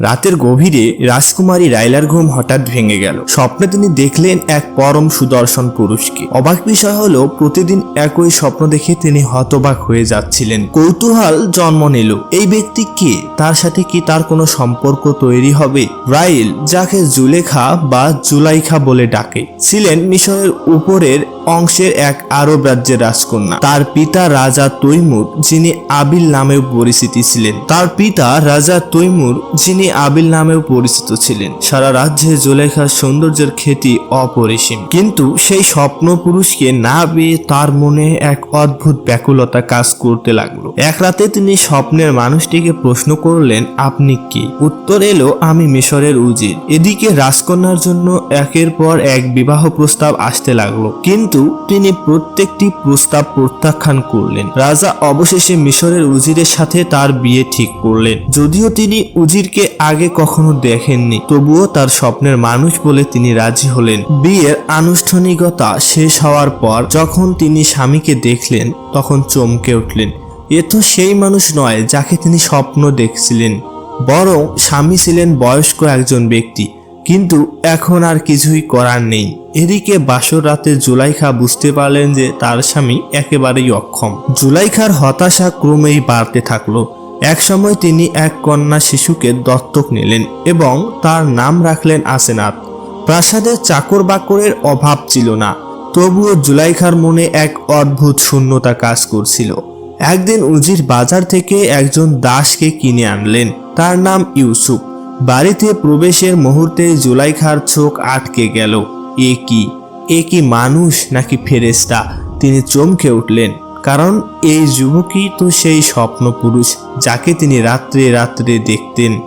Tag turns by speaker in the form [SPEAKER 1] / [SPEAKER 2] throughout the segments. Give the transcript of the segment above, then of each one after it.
[SPEAKER 1] রাতের গভীরে রাজকুমারী রাইলার ঘুম হঠাৎ ভেঙে গেল। স্বপ্নে তিনি দেখলেন এক পরম সুদর্শন পুরুষকে। অবাক বিষয় হলো, প্রতিদিন একই স্বপ্ন দেখে তিনি হতবাক হয়ে যাচ্ছিলেন। কৌতূহল জন্ম নিল। এই ব্যক্তি কে? তার সাথে কি তার কোনো সম্পর্ক তৈরি হবে? রাইল, যাকে জুলেখা বা জুলাইখা বলে ডাকে, ছিলেন মিশরের উপরের অংশের এক আরব রাজ্যের রাজকন্যা। তার পিতা রাজা তৈমুর, যিনি আবিল নামেও পরিচিত ছিলেন। তার পিতা রাজা তৈমুর, যিনি আবিল নামেও পরিচিত ছিলেন। সারা রাজ্যে জুলেখার সৌন্দর্যের খ্যাতি অপরিসীম। কিন্তু সেই স্বপ্ন পুরুষকে না পেয়ে তার মনে এক অদ্ভুত ব্যাকুলতা কাজ করতে লাগল। এক রাতে তিনি স্বপ্নের মানুষটিকে প্রশ্ন করলেন, আপনি কি? উত্তর এলো, আমি মিশরের উজির। এদিকে রাজকন্যার জন্য একের পর এক বিবাহ প্রস্তাব আসতে লাগল। কিন্তু তিনি প্রত্যেকটি প্রস্তাব প্রত্যাখ্যান করলেন। রাজা অবশেষে মিশরের উজিরের সাথে তার বিয়ে ঠিক করলেন। যদিও তিনি উজিরকে আগে কখনো দেখেননি, তবুও তার স্বপ্নের মানুষ বলে তিনি রাজি হলেন। বিয়ের আনুষ্ঠানিকতা শেষ হওয়ার পর যখন তিনি স্বামীকে দেখলেন, তখন চমকে উঠলেন। এ তো সেই মানুষ নয় যাকে তিনি স্বপ্ন দেখছিলেন, বরং স্বামী ছিলেন বয়স্ক একজন ব্যক্তি। কিন্তু এখন আর কিছুই করার নেই। এদিকে বাসর রাতে জুলাইখা বুঝতে পারলেন যে তার স্বামী একেবারেই অক্ষম। জুলাইখার হতাশা ক্রমেই বাড়তে থাকল। একসময় তিনি এক কন্যা শিশুকে দত্তক নিলেন এবং তার নাম রাখলেন আসেনাথ। প্রাসাদে চাকর বাকরের অভাব ছিল না, তবুও জুলাইখার মনে এক অদ্ভুত শূন্যতা কাজ করছিল। একদিন উজির বাজার থেকে একজন দাসকে কিনে আনলেন, তার নাম ইউসুফ। বাড়িতে প্রবেশের মুহূর্তে জুলাইখার চোখ আটকে গেল। এ কি? এ কি মানুষ নাকি ফেরেস্তা তিনি চমকে উঠলেন। কারণ এই যুবকই তো সেই স্বপ্ন পুরুষ, যাকে তিনি রাত্রে রাত্রে দেখতেন।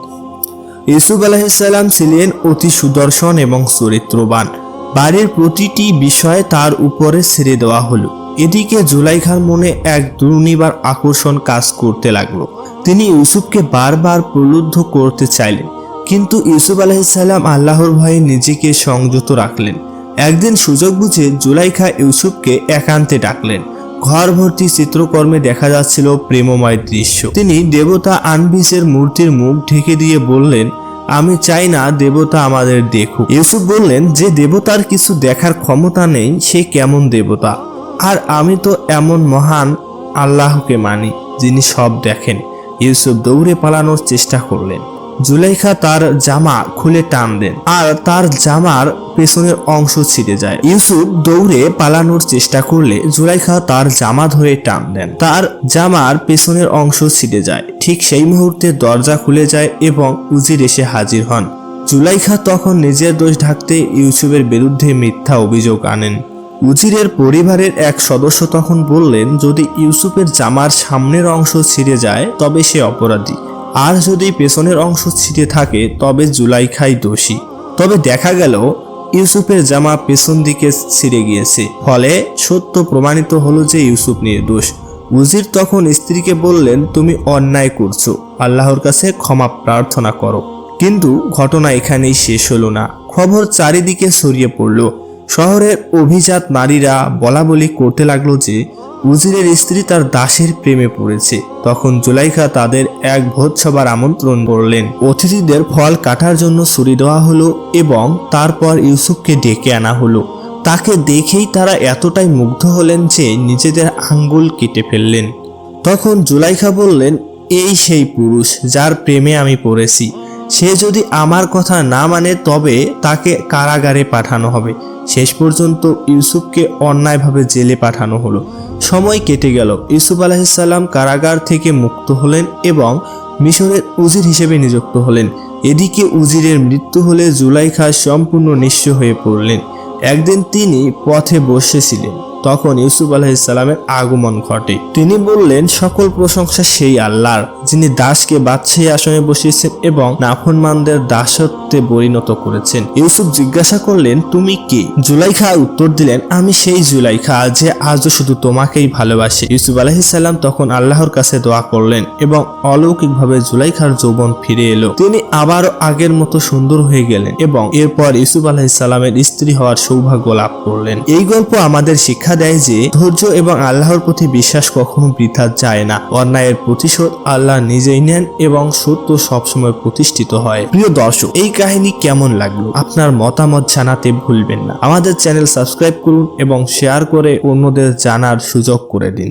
[SPEAKER 1] ইউসুফ আলাহিসাল্লাম ছিলেন অতি সুদর্শন এবং চরিত্রবান। বাড়ির প্রতিটি বিষয় তার উপরে ছেড়ে দেওয়া হলো। এদিকে জুলাইখার মনে এক দুর্নিবার আকর্ষণ কাজ করতে লাগল। তিনি ইউসুফকে বারবার প্রলুব্ধ করতে চাইলেন। কিন্তু ইউসুফ আলাহিসাল্লাম আল্লাহর ভয়ে নিজেকে সংযত রাখলেন। একদিন সুযোগ বুঝে জুলাইখা ইউসুফকে একান্তে ডাকলেন। ঘর ভর্তি চিত্রকর্মে দেখা যাচ্ছিল প্রেমময় দৃশ্য। তিনি দেবতা আনবিসের মূর্তির মুখ ঢেকে দিয়ে বললেন, আমি চাই না দেবতা আমাদের দেখুক। ইউসুফ বললেন, যে দেবতার কিছু দেখার ক্ষমতা নেই, সে কেমন দেবতা? আর আমি তো এমন মহান আল্লাহকে মানি, যিনি সব দেখেন। ইউসুফ দৌড়ে পালানোর চেষ্টা করলেন। জুলাইখা তার জামা খুলে টান দেন আর তার জামার পেছনের অংশ ছিঁড়ে যায়। ইউসুফ দৌড়ে পালানোর চেষ্টা করলে জুলাইখা তার জামা ধরে টান দেন। তার জামার পেছনের অংশ ছিঁড়ে যায়। ঠিক সেই মুহূর্তে দরজা খুলে যায় এবং উজির এসে হাজির হন। জুলাইখা তখন নিজের দোষ ঢাকতে ইউসুফের বিরুদ্ধে মিথ্যা অভিযোগ আনেন। উজিরের পরিবারের এক সদস্য তখন বললেন, যদি ইউসুফের জামার সামনের অংশ ছিঁড়ে যায়, তবে সে অপরাধী। আর যদি পেছনের অংশ ছিঁড়ে থাকে, তবে জুলাইখাই দোষী। তবে দেখা গেল, ইউসুফের জামা পেছন দিকে ছিঁড়ে গিয়েছে। ফলে সত্য প্রমাণিত হলো যে ইউসুফ নির্দোষ। উজির তখন স্ত্রীকে বললেন, তুমি অন্যায় করছ। আল্লাহর কাছে ক্ষমা প্রার্থনা করো। কিন্তু ঘটনা এখানেই শেষ হলো না। খবর চারিদিকে ছড়িয়ে পড়ল। শহরের অভিজাত নারীরা বলা বলি করতে লাগল যে উজিরের স্ত্রী তার দাসের প্রেমে পড়েছে। তখন জুলাইখা তাদের এক ভোজসভার আমন্ত্রণ করলেন। অতিথিদের ফল কাটার জন্য ছুরি দেওয়া হলো এবং তারপর ইউসুফকে ডেকে আনা হলো। তাকে দেখেই তারা এতটাই মুগ্ধ হলেন যে নিজেদের আঙ্গুল কেটে ফেললেন। তখন জুলাইখা বললেন, এই সেই পুরুষ যার প্রেমে আমি পড়েছি। সে যদি আমার কথা না মানে তবে তাকে কারাগারে পাঠানো হবে। শেষ পর্যন্ত ইউসুফকে অন্যায়ভাবে জেলে পাঠানো হলো। সময় কেটে গেল। ইউসুফ আলাহিসাল্লাম কারাগার থেকে মুক্ত হলেন এবং মিশরের উজির হিসেবে নিযুক্ত হলেন। এদিকে উজিরের মৃত্যু হলে জুলাই জুলাইখা সম্পূর্ণ নিঃস্ব হয়ে পড়লেন। একদিন তিনি পথে বসেছিলেন তখন ইউসুফ আলাহিসাল্লামের আগমন ঘটে। তিনি বললেন, সকল প্রশংসা সেই আল্লাহর, যিনি দাসকে বাদশাহী আসনে বসিয়েছেন এবং নাফরমানদের দাসত্বে পরিণত করেছেন। ইউসুফ জিজ্ঞাসা করলেন, তুমি কে? জুলাইখা উত্তর দিলেন, আমি সেই জুলাইখা যে আজও শুধু তোমাকেই ভালোবাসে। ইউসুফ আলাহিসাল্লাম তখন আল্লাহর কাছে দোয়া করলেন এবং অলৌকিকভাবে জুলাইখার যৌবন ফিরে এলো। তিনি আবারও আগের মতো সুন্দর হয়ে গেলেন এবং এরপর ইউসুফ আলাহিসাল্লামের স্ত্রী হওয়ার সৌভাগ্য লাভ করলেন। এই গল্প আমাদের শিক্ষা শিক্ষা দেয় যে ধৈর্য এবং আল্লাহর প্রতি বিশ্বাস কখনো বৃথা যায় না। অন্যায়ের প্রতিশোধ আল্লাহ নিজেই নেন এবং সত্য সবসময় প্রতিষ্ঠিত হয়। প্রিয় দর্শক, এই কাহিনী কেমন লাগল? আপনার মতামত জানাতে ভুলবেন না। আমাদের চ্যানেল সাবস্ক্রাইব করুন এবং শেয়ার করে অন্যদের জানার সুযোগ করে দিন।